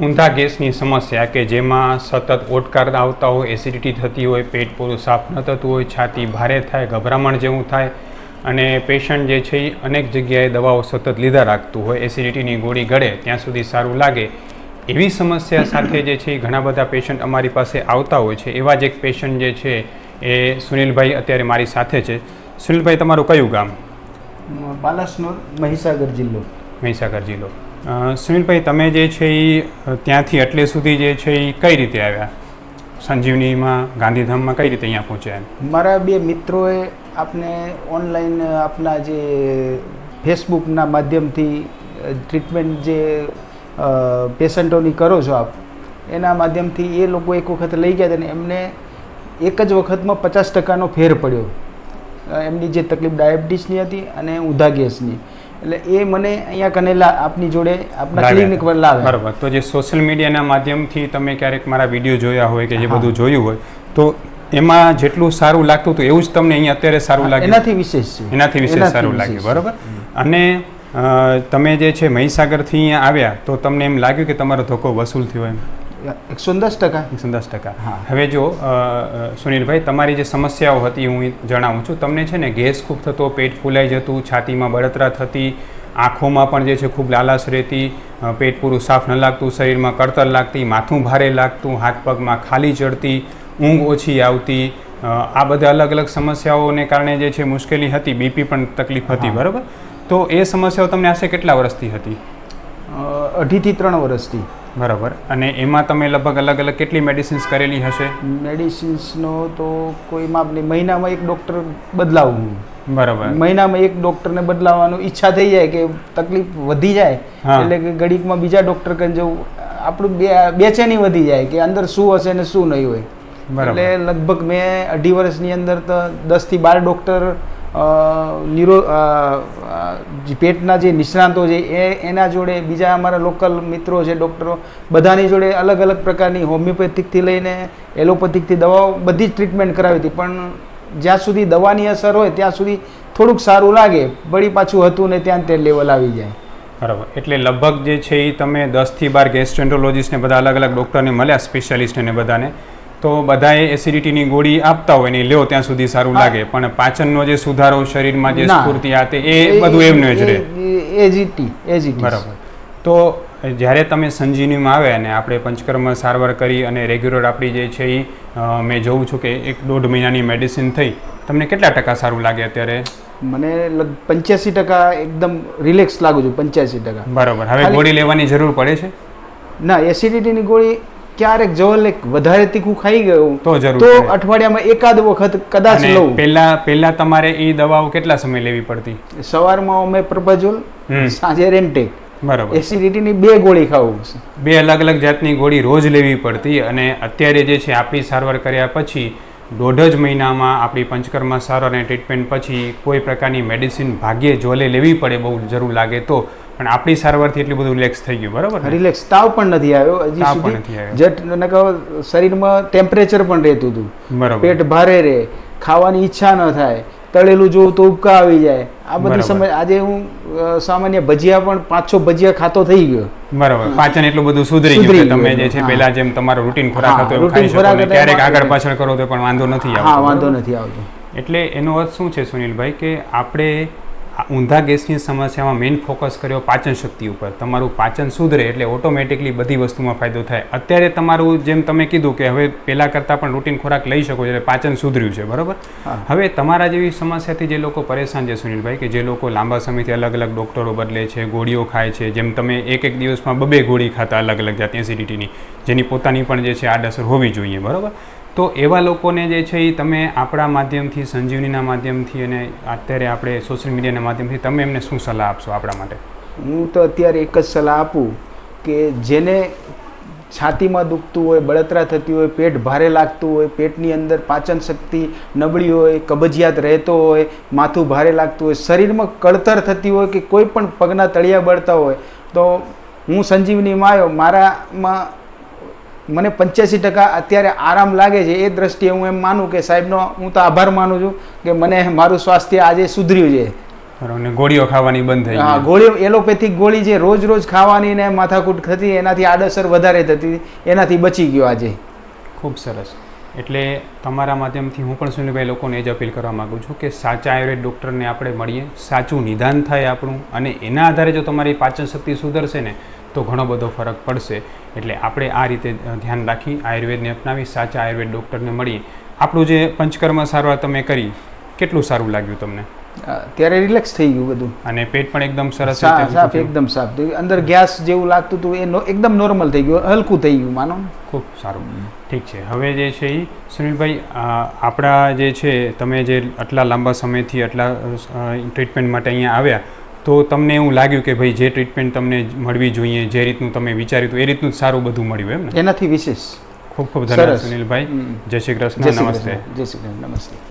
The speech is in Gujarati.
ઊંધા ગેસની સમસ્યા કે જેમાં સતત ઓટકાર આવતા હોય એસિડિટી થતી હોય પેટ પૂરું સાફ ન થતું હોય છાતી ભારે થાય ગભરામણ જેવું થાય અને પેશન્ટ જે છે એ અનેક જગ્યાએ દવાઓ સતત લીધા રાખતું હોય એસિડિટીની ગોળી ગળે ત્યાં સુધી સારું લાગે. એવી સમસ્યા સાથે જે છે એ ઘણા બધા પેશન્ટ અમારી પાસે આવતા હોય છે. એવા જ એક પેશન્ટ જે છે એ સુનિલભાઈ અત્યારે મારી સાથે છે. સુનિલભાઈ તમારું કયું ગામ? બાલાસનોર મહીસાગર જિલ્લો. મહીસાગર જિલ્લો. સુનિલભાઈ, તમે જે છે એ ત્યાંથી એટલે સુધી જે છે એ કઈ રીતે આવ્યા? સંજીવનીમાં, ગાંધીધામમાં કઈ રીતે અહીંયા પહોંચ્યા મારા બે મિત્રોએ આપને ઓનલાઈન આપના જે ફેસબુકના માધ્યમથી ટ્રીટમેન્ટ જે પેશન્ટોની કરો છો આપ, એના માધ્યમથી એ લોકો એક વખત લઈ ગયા હતા ને એમને એક જ વખતમાં પચાસ ટકાનો ફેર પડ્યો. એમની જે તકલીફ ડાયાબિટીસની હતી અને ઊંધા ગેસની. એટલે એ મને અહીંયા કને આપની જોડે આપણા ક્લિનિક પર લાવે બરાબર. તો જે સોશિયલ મીડિયાના માધ્યમથી તમે ક્યારેક મારા વીડિયો જોયા હોય કે જે બધું જોયું હોય તો એમાં જેટલું સારું લાગતું હતું એવું જ તમને અહીંયા અત્યારે સારું લાગે એનાથી વિશેષ છે. એનાથી વિશેષ સારું લાગ્યું વિશેષ. બરાબર? અને તમે જે છે મહીસાગરથી અહીંયા આવ્યા તો તમને એમ લાગ્યું કે તમારો ધોકો વસૂલ થયો એમ? એકસો દસ ટકા. એકસો દસ ટકા. હા. હવે જો સુનિલભાઈ તમારી જે સમસ્યાઓ હતી હું જણાવું છું. તમને છે ને ગેસ ખૂબ થતો પેટ ફૂલાઈ જતું છાતીમાં બળતરા થતી આંખોમાં પણ જે છે ખૂબ લાલાશ રહેતી પેટ પૂરું સાફ ન લાગતું શરીરમાં કળતર લાગતી માથું ભારે લાગતું હાથ પગમાં ખાલી ચડતી ઊંઘ ઓછી આવતી આ બધા અલગ અલગ સમસ્યાઓને કારણે જે છે મુશ્કેલી હતી બીપી પણ તકલીફ હતી બરાબર? તો એ સમસ્યાઓ તમને આશરે કેટલા વર્ષથી હતી? અઢીથી ત્રણ વર્ષથી. બરાબર. અને એમાં તમે લગભગ અલગ અલગ કેટલી મેડિસિન્સ કરેલી હશે? મેડિસિન્સનો તો કોઈ માપ નહીં. મહિનામાં એક ડૉક્ટર બદલાવું. બરાબર. મહિનામાં એક ડૉક્ટરને બદલાવવાનું ઈચ્છા થઈ જાય કે તકલીફ વધી જાય એટલે કે ઘડીકમાં બીજા ડૉક્ટર કને જવું. આપણું બે બેચેની વધી જાય કે અંદર શું હશે ને શું નહીં હોય. એટલે લગભગ મેં અઢી વર્ષની અંદર તો દસથી બાર ડૉક્ટર ન્યુરો પેટના જે નિષ્ણાંતો છે, એ એના જોડે બીજા અમારા લોકલ મિત્રો છે, ડૉક્ટરો, બધાની જોડે અલગ અલગ પ્રકારની હોમિયોપેથિકથી લઈને એલોપેથિકથી દવાઓ બધી જ ટ્રીટમેન્ટ કરાવી હતી. પણ જ્યાં સુધી દવાની અસર હોય, ત્યાં સુધી થોડુંક સારું લાગે, વળી પાછું હતું ને ત્યાં તે લેવલ આવી જાય. બરાબર. એટલે લગભગ જે છે એ તમે દસથી બાર ગેસ્ટ્રેન્ટોલોજીસ્ટને બધા અલગ અલગ ડૉક્ટરને મળ્યા સ્પેશિયાલિસ્ટને બધાને. તો બધાએ એસિડિટીની ગોળી આપતા હોય ને લ્યો ત્યાં સુધી સારું લાગે. પણ પાચનનો જે સુધારો શરીરમાં જે સ્ફૂર્તિ આ તે એ બધું એમનું જ રહે. એજ ઇટી એજ ઇટી બરાબર. તો જ્યારે તમે સંજીવનીમાં આવે અને આપણે પંચકર્મ સારવાર કરી અને રેગ્યુલર આપણી જે છે એ મેં જોઉં છું કે એક દોઢ મહિનાની મેડિસિન થઈ. તમને કેટલા ટકા સારું લાગે અત્યારે? મને પંચ્યાસી ટકા એકદમ રિલેક્સ લાગુ છું પંચ્યાસી ટકા. બરાબર. હવે ગોળી લેવાની જરૂર પડે છે? ના એસિડિટીની ગોળી ક્યારેક જવલે વધારે તીખું ખાઈ ગયું તો જરૂર તો અઠવાડિયામાં એકાદ વખત કદાચ લઉં. પહેલા પહેલા તમારે એ દવાઓ કેટલા સમય લેવી પડતી? સવારમાં અમે પ્રપજોલ સાંજે રેન્ટેક બરાબર. એસિડિટીની બે ગોળી ખાવું બે અલગ અલગ જાતની ગોળી રોજ લેવી પડતી અને અત્યારે જે છે આપણી સારવાર કર્યા પછી દોઢ જ મહિનામાં આપણી પંચકર્મા સારવાર અને ટ્રીટમેન્ટ પછી કોઈ પ્રકારની મેડિસિન ભાગ્યે જોલે લેવી પડે બહુ જરૂર લાગે તો પણ આપણી સારવારથી એટલું બધું રિલેક્સ થઈ ગયું બરાબર? રિલેક્સ તાવ પણ નથી આવ્યો હજી તાવ પણ સુધી નથી આવ્યો. જટ મને કહો શરીરમાં ટેમ્પરેચર પણ રહેતું હતું. બરાબર. પેટ ભારે રહે ખાવાની ઈચ્છા ન થાય તળેલું જોવું તો ઉબકા આવી જાય. આ બધી. સમય આજે હું સામાન્ય ભજીયા પણ પાંચ છ ભજીયા ખાતો થઈ ગયો. બરાબર. પાચન એટલું બધું સુધરી ગયું તમે જે છે. પહેલા જેમ તમારો રૂટીન ખોરાક હતો એમ ખાઈ શકો ક્યારેક આગળ પાછળ કરો તો પણ વાંધો નથી આવતો. હા વાંધો નથી આવતો. એટલે એનો અર્થ શું છે સુનિલભાઈ? કે આપણે ઊંધા ગેસની સમસ્યામાં મેઇન ફોકસ કર્યો પાચન શક્તિ ઉપર. તમારું પાચન સુધરે એટલે ઓટોમેટિકલી બધી વસ્તુમાં ફાયદો થાય. અત્યારે તમારું જેમ તમે કીધું કે હવે પહેલાં કરતાં પણ રૂટીન ખોરાક લઈ શકો એટલે પાચન સુધર્યું છે બરાબર? હવે તમારા જેવી સમસ્યાથી જે લોકો પરેશાન છે સુનિલભાઈ કે જે લોકો લાંબા સમયથી અલગ અલગ ડૉક્ટરો બદલે છે ગોળીઓ ખાય છે જેમ તમે એક એક દિવસમાં બબે ગોળી ખાતા અલગ અલગ જાતની એસિડિટીની જેની પોતાની પણ જે છે આડઅસર હોવી જોઈએ બરાબર? તો એવા લોકોને જે છે એ તમે આપણા માધ્યમથી, સંજીવનીના માધ્યમથી અને અત્યારે આપણે સોશિયલ મીડિયાના માધ્યમથી તમે એમને શું સલાહ આપશો આપણા માટે? હું તો અત્યારે એક જ સલાહ આપું કે જેને છાતીમાં દુખતું હોય, બળતરા થતી હોય, પેટ ભારે લાગતું હોય, પેટની અંદર પાચન શક્તિ નબળી હોય, કબજિયાત રહેતો હોય, માથું ભારે લાગતું હોય, શરીરમાં કળતર થતી હોય કે કોઈ પણ પગના તળિયા બળતા હોય, તો હું સંજીવનીમાં આવ્યો. મારામાં મને પંચ્યાસી ટકા અત્યારે આરામ લાગે છે એ દ્રષ્ટિએ હું એમ માનું કે સાહેબનો હું તો આભાર માનું છું કે મને મારું સ્વાસ્થ્ય આજે સુધર્યું છે. અને ગોળીઓ ખાવાની બંધ થઈ હા ગોળીઓ એલોપેથિક ગોળી જે રોજ રોજ ખાવાની ને માથાકૂટ થતી એનાથી આડઅસર વધારે થતી એનાથી બચી ગયો આજે. ખૂબ સરસ. એટલે તમારા માધ્યમથી હું પણ સુનિલભાઈ લોકોને એ જ અપીલ કરવા માગું છું કે સાચા આયુર્વેદ ડૉક્ટરને આપણે મળીએ સાચું નિદાન થાય આપણું અને એના આધારે જો તમારી પાચન શક્તિ સુધરશે ને તો ઘણો બધો ફરક પડશે. એટલે આપણે આ રીતે ધ્યાન રાખી આયુર્વેદને અપનાવી સાચા આયુર્વેદ ડૉક્ટરને મળીએ આપણું જે પંચકર્મ સારવાર તમે કરી કેટલું સારું લાગ્યું તમને? ત્યારે રિલેક્સ થઈ ગયું બધું. અને પેટ પણ એકદમ સરસ સાફ એકદમ સાફ થયું. અંદર ગેસ જેવું લાગતું હતું એ એકદમ નોર્મલ થઈ ગયું હલકું થઈ ગયું માનો ખૂબ સારું. ઠીક છે. હવે જે છે એ સુનિલભાઈ આપણા જે છે તમે જે આટલા લાંબા સમયથી આટલા ટ્રીટમેન્ટ માટે અહીંયા આવ્યા તો તમને એવું લાગ્યું કે ભાઈ જે ટ્રીટમેન્ટ તમને મળવી જોઈએ જે રીતનું તમે વિચાર્યું હતું એ રીતનું સારું બધું મળ્યું એમ એનાથી વિશેષ. ખૂબ ખૂબ ધન્યવાદ. સુનિલભાઈ. જય શ્રી કૃષ્ણ. નમસ્તે. જય શ્રી કૃષ્ણ. નમસ્તે.